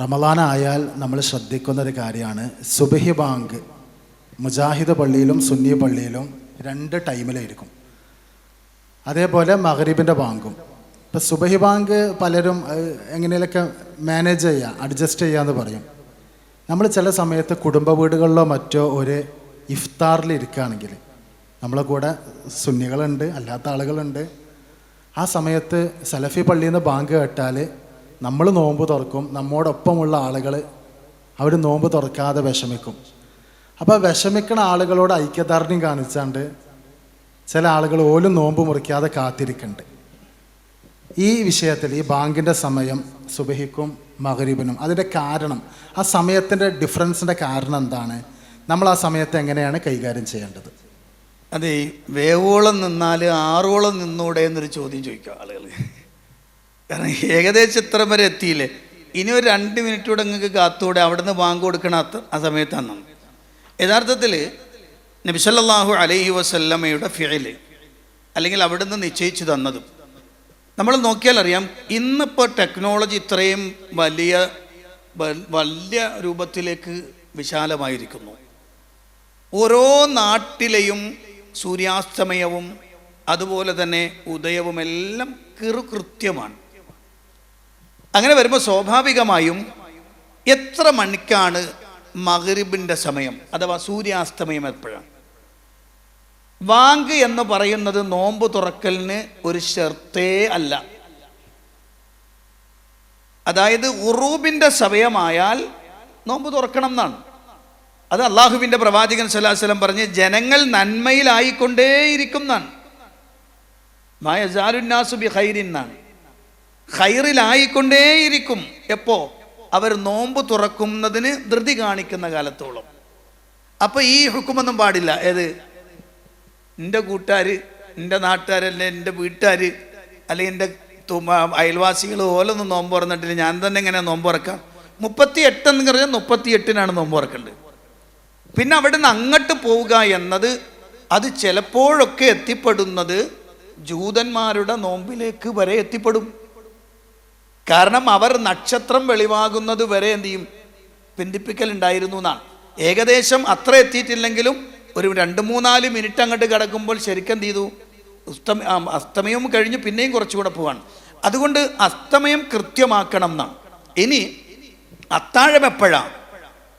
റമദാനായാൽ നമ്മൾ ശ്രദ്ധിക്കുന്ന ഒരു കാര്യമാണ്. സുബഹി ബാങ്ക് മുജാഹിദ് പള്ളിയിലും സുന്നി പള്ളിയിലും രണ്ട് ടൈമിലായിരിക്കും. അതേപോലെ മഹരീബിന്റെ ബാങ്കും. ഇപ്പം സുബഹി ബാങ്ക് പലരും എങ്ങനെയൊക്കെ മാനേജ് ചെയ്യുക അഡ്ജസ്റ്റ് ചെയ്യാന്ന് പറയും. നമ്മൾ ചില സമയത്ത് കുടുംബ വീടുകളിലോ മറ്റോ ഒരു ഇഫ്താറിൽ ഇരിക്കുകയാണെങ്കിൽ നമ്മളെ കൂടെ സുന്നികളുണ്ട് അല്ലാത്ത ആളുകളുണ്ട്. ആ സമയത്ത് സലഫി പള്ളിയിൽ നിന്ന് ബാങ്ക് കേട്ടാൽ നമ്മൾ നോമ്പ് തുറക്കും നമ്മോടൊപ്പമുള്ള ആളുകൾ അവർ നോമ്പ് തുറക്കാതെ വിഷമിക്കും. അപ്പോൾ വിഷമിക്കണ ആളുകളോട് ഐക്യദാർഢ്യം കാണിച്ചാണ്ട് ചില ആളുകൾ ഓലും നോമ്പ് മുറിക്കാതെ കാത്തിരിക്കുന്നുണ്ട് ഈ വിഷയത്തിൽ ഈ ബാങ്കിന്റെ സമയം സുബഹിക്കും മകരീബിനും അതിന്റെ കാരണം ആ സമയത്തിന്റെ ഡിഫറൻസിന്റെ കാരണം എന്താണ്? നമ്മൾ ആ സമയത്ത് എങ്ങനെയാണ് കൈകാര്യം ചെയ്യേണ്ടത്? അതെ വേവോളം നിന്നാൽ ആറോളം നിന്നൂടെ എന്നൊരു ചോദ്യം ചോദിക്കും ആളുകൾ കാരണം ഏകദേശം ഇത്ര വരെ എത്തിയില്ലേ? ഇനി ഒരു രണ്ട് മിനിറ്റ് കൂടെ നിങ്ങൾക്ക് കാത്തൂടെ അവിടുന്ന് ബാങ്ക് കൊടുക്കണ ആ സമയത്താണ് യഥാർത്ഥത്തിൽ നബിസല്ലാഹു അലൈഹി വസല്ലമ്മയുടെ ഫെയിൽ അല്ലെങ്കിൽ അവിടുന്ന് നിശ്ചയിച്ചു തന്നതും. നമ്മൾ നോക്കിയാൽ അറിയാം ഇന്നിപ്പോൾ ടെക്നോളജി ഇത്രയും വലിയ വലിയ രൂപത്തിലേക്ക് വിശാലമായിരിക്കുന്നു. ഓരോ നാട്ടിലെയും സൂര്യാസ്തമയവും അതുപോലെ തന്നെ ഉദയവും എല്ലാം കിറുകൃത്യമാണ്. അങ്ങനെ വരുമ്പോൾ സ്വാഭാവികമായും എത്ര മണിക്കാണ് മകരിബിന്റെ സമയം അഥവാ സൂര്യാസ്തമയം എപ്പോഴാണ്? വാങ്ക് എന്ന് പറയുന്നത് നോമ്പ് തുറക്കലിന് ഒരു ഷർത്തേ അല്ല. അതായത് ഉറൂബിന്റെ സമയമായാൽ നോമ്പ് തുറക്കണം എന്നാണ്. അത് അള്ളാഹുവിന്റെ പ്രവാചകൻ സല്ലാസ്ലം പറഞ്ഞ് ജനങ്ങൾ നന്മയിലായിക്കൊണ്ടേയിരിക്കും എന്നാണ്. മായജാലുന്നാസു ബി ഖൈരിൻ എന്നാണ് ഖൈറിലായിക്കൊണ്ടേയിരിക്കും. എപ്പോ? അവർ നോമ്പ് തുറക്കുന്നതിന് ധൃതി കാണിക്കുന്ന കാലത്തോളം. അപ്പൊ ഈ ഹുക്കുമൊന്നും പാടില്ല. ഏത്? എന്റെ കൂട്ടുകാർ എന്റെ നാട്ടുകാരല്ലേ എന്റെ വീട്ടുകാർ അല്ലെങ്കിൽ എന്റെ അയൽവാസികൾ ഓലൊന്നും നോമ്പ് തുറന്നിട്ടില്ല. ഞാൻ തന്നെ എങ്ങനെ നോമ്പ് തുറക്കാം? മുപ്പത്തി എട്ടെന്ന് പറഞ്ഞാൽ മുപ്പത്തി എട്ടിനാണ് നോമ്പ് തുറക്കേണ്ടത്. പിന്നെ അവിടെ നിന്ന് അങ്ങോട്ട് പോവുക എന്നത് അത് ചിലപ്പോഴൊക്കെ എത്തിപ്പെടുന്നത് ജൂതന്മാരുടെ നോമ്പിലേക്ക് വരെ എത്തിപ്പെടും. കാരണം അവർ നക്ഷത്രം വെളിവാകുന്നത് വരെ എന്തു ചെയ്യും? പിന്തിപ്പിക്കലുണ്ടായിരുന്നു എന്നാണ്. ഏകദേശം അത്ര എത്തിയിട്ടില്ലെങ്കിലും ഒരു രണ്ട് മൂന്നാൽ മിനിറ്റ് അങ്ങോട്ട് കിടക്കുമ്പോൾ ശരിക്കും എന്ത് ചെയ്തു? അസ്തമ അസ്തമയം അസ്തമയവും കഴിഞ്ഞ് പിന്നെയും കുറച്ചുകൂടെ പോവാണ്. അതുകൊണ്ട് അസ്തമയം കൃത്യമാക്കണം എന്നാണ്. ഇനി അത്താഴം എപ്പോഴാണ്?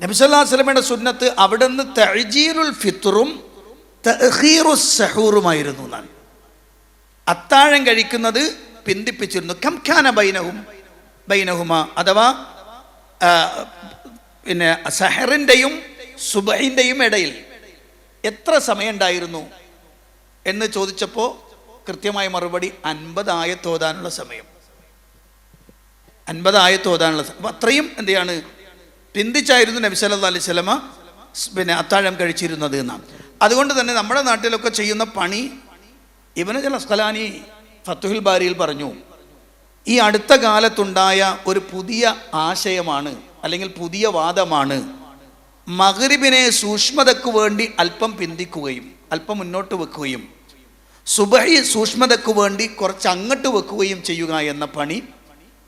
നബിസല്ലാ സ്വലമയുടെ സുന്നത്ത് അവിടെ നിന്ന് തഴജീറുൽ ഫിത്തറും തഹീറു സഹൂറുമായിരുന്നു എന്നാണ്. അത്താഴം കഴിക്കുന്നത് പിന്തിപ്പിച്ചിരുന്നു. കംഖാന ബൈനഹും ബൈനഹുമ അഥവാ പിന്നെ സഹറിന്റെയും സുബഹിന്റെയും ഇടയിൽ എത്ര സമയമുണ്ടായിരുന്നു എന്ന് ചോദിച്ചപ്പോൾ കൃത്യമായ മറുപടി അൻപതായ തോതാനുള്ള സമയം. അൻപതായ തോതാനുള്ള സമയം. അപ്പം അത്രയും എന്ത് ചെയ്യാണ് പിന്തിച്ചായിരുന്നു നബി സല്ലല്ലാഹു അലൈഹി സ്വലമ പിന്നെ അത്താഴം കഴിച്ചിരുന്നത് എന്നാണ്. അതുകൊണ്ട് തന്നെ നമ്മുടെ നാട്ടിലൊക്കെ ചെയ്യുന്ന പണി ഇവന് ചില സ്കലാനി ഫത്തുഹിൽ ബാരിയിൽ പറഞ്ഞു. ഈ അടുത്ത കാലത്തുണ്ടായ ഒരു പുതിയ ആശയമാണ് അല്ലെങ്കിൽ പുതിയ വാദമാണ്. മകരിബിനെ സൂക്ഷ്മതയ്ക്ക് വേണ്ടി അല്പം പിന്തിക്കുകയും അല്പം മുന്നോട്ട് വെക്കുകയും സുബഹി സൂക്ഷ്മതയ്ക്ക് വേണ്ടി കുറച്ച് അങ്ങോട്ട് വെക്കുകയും ചെയ്യുക എന്ന പണി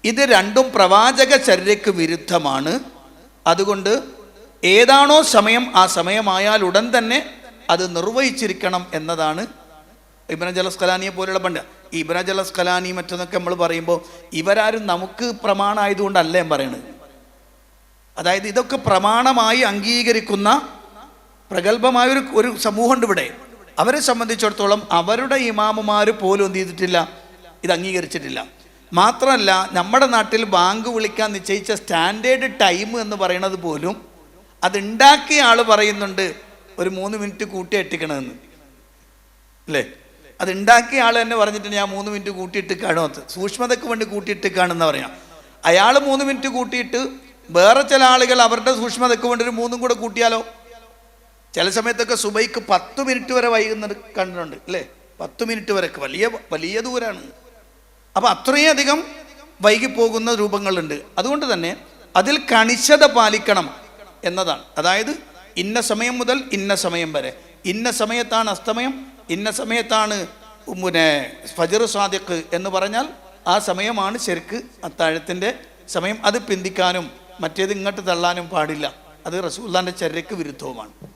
ഇത് രണ്ടും പ്രവാചക ചര്യയ്ക്ക് വിരുദ്ധമാണ്. അതുകൊണ്ട് ഏതാണോ സമയം ആ സമയമായാൽ ഉടൻ തന്നെ അത് നിർവഹിച്ചിരിക്കണം എന്നതാണ് ഇബ്രാ ജലസ്കലാനിയെ പോലെയുള്ള പണ്ട് ഇബ്രാ സ്കലാനി മറ്റെന്നൊക്കെ നമ്മൾ പറയുമ്പോൾ ഇവരാരും നമുക്ക് പ്രമാണമായതുകൊണ്ടല്ല ഞാൻ പറയണത്. അതായത് ഇതൊക്കെ പ്രമാണമായി അംഗീകരിക്കുന്ന പ്രഗത്ഭമായ ഒരു ഒരു സമൂഹമുണ്ട് ഇവിടെ. അവരെ സംബന്ധിച്ചിടത്തോളം അവരുടെ ഇമാമുമാർ പോലും എന്ത് ചെയ്തിട്ടില്ല ഇത് അംഗീകരിച്ചിട്ടില്ല. മാത്രമല്ല നമ്മുടെ നാട്ടിൽ ബാങ്ക് വിളിക്കാൻ നിശ്ചയിച്ച സ്റ്റാൻഡേർഡ് ടൈം എന്ന് പറയുന്നത് പോലും അതുണ്ടാക്കിയ ആൾ പറയുന്നുണ്ട് ഒരു മൂന്ന് മിനിറ്റ് കൂട്ടി എട്ടിക്കണമെന്ന് അല്ലേ? അത് ഉണ്ടാക്കിയ ആൾ തന്നെ പറഞ്ഞിട്ട് ഞാൻ മൂന്ന് മിനിറ്റ് കൂട്ടിയിട്ട് കാണുമത് സൂക്ഷ്മതയ്ക്ക് വേണ്ടി കൂട്ടിയിട്ട് കാണുന്ന പറയാം. അയാൾ മൂന്ന് മിനിറ്റ് കൂട്ടിയിട്ട് വേറെ ചില ആളുകൾ അവരുടെ സൂക്ഷ്മതയ്ക്ക് വേണ്ടി ഒരു മൂന്നും കൂടെ കൂട്ടിയാലോ? ചില സമയത്തൊക്കെ സുബൈക്ക് പത്ത് മിനിറ്റ് വരെ വൈകുന്നത് കണ്ടിട്ടുണ്ട് അല്ലേ? പത്ത് മിനിറ്റ് വരെയൊക്കെ. വലിയ വലിയ ദൂരാണ്. അപ്പം അധികം വൈകിപ്പോകുന്ന രൂപങ്ങളുണ്ട്. അതുകൊണ്ട് തന്നെ അതിൽ കണിശത പാലിക്കണം എന്നതാണ്. അതായത് ഇന്ന സമയം മുതൽ ഇന്ന സമയം വരെ. ഇന്ന സമയത്താണ് അസ്തമയം ഇന്ന സമയത്താണ് പിന്നെ ഫജർ സാദിഖ് എന്ന് പറഞ്ഞാൽ ആ സമയമാണ് ശരിക്ക് അത്താഴത്തിന്റെ സമയം. അത് പിന്തിക്കാനും മറ്റേത് ഇങ്ങോട്ട് തള്ളാനും പാടില്ല. അത് റസൂല്ലാന്റെ ചര്യക്ക് വിരുദ്ധവുമാണ്.